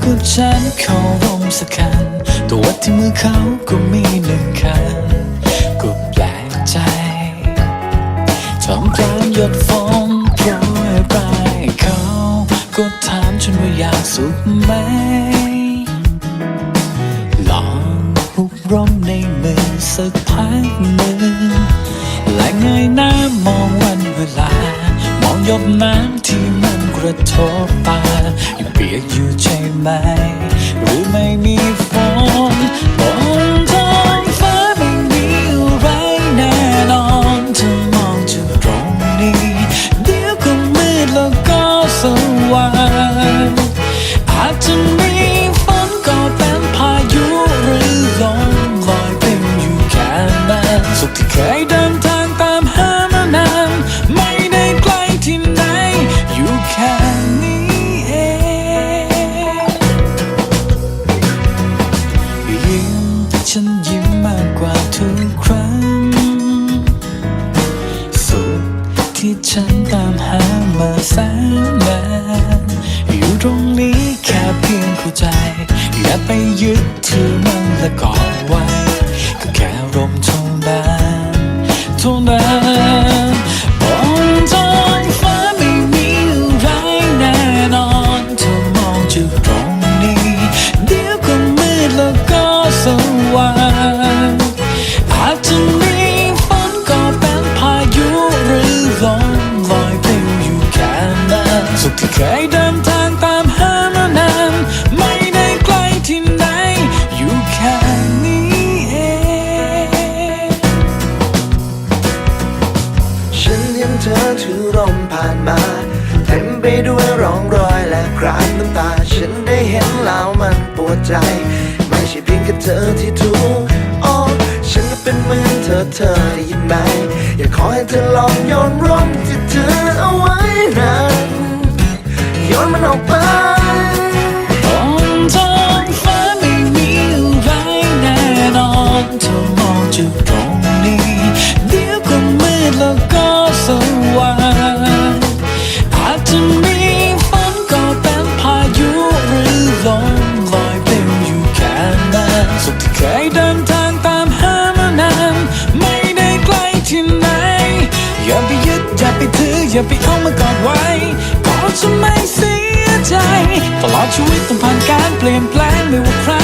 กกับฉันเขารมสักคันตัววัดที่มือเขาก็มีหนึ่งคันก็แปลกใจทำกลางหยดฝนโปรยปลายเขาก็ถามฉันว่าอยากสุขไหม ลองหุบร่มในมือสักพักหนึ่งและเงยหน้ามองวันเวลา มองหยดน้ำที่ ระทบตายังเปียกอยู่ใช่ไหมหรือไม่มี อย่าไปยึดถือมันละก่อน มผ่านมา เต็มไปด้วยร่องรอยและคราบน้ำตา ฉันได้เห็นแล้วมันปวดใจ ไม่ใช่เพียงแค่เธอที่ถูกอ๋อฉันก็เป็นเหมือนเธอเธอได้ยินไหม อยากขอให้เธอลองโยนร่มที่เธอเอาไว้นั้นโยนมันออกไป อย่าไปเอามากอดไว้ก็จะไม่เสียใจ ตลอดชีวิตต้องผ่านการเปลี่ยนแปลงไม่ว่าใคร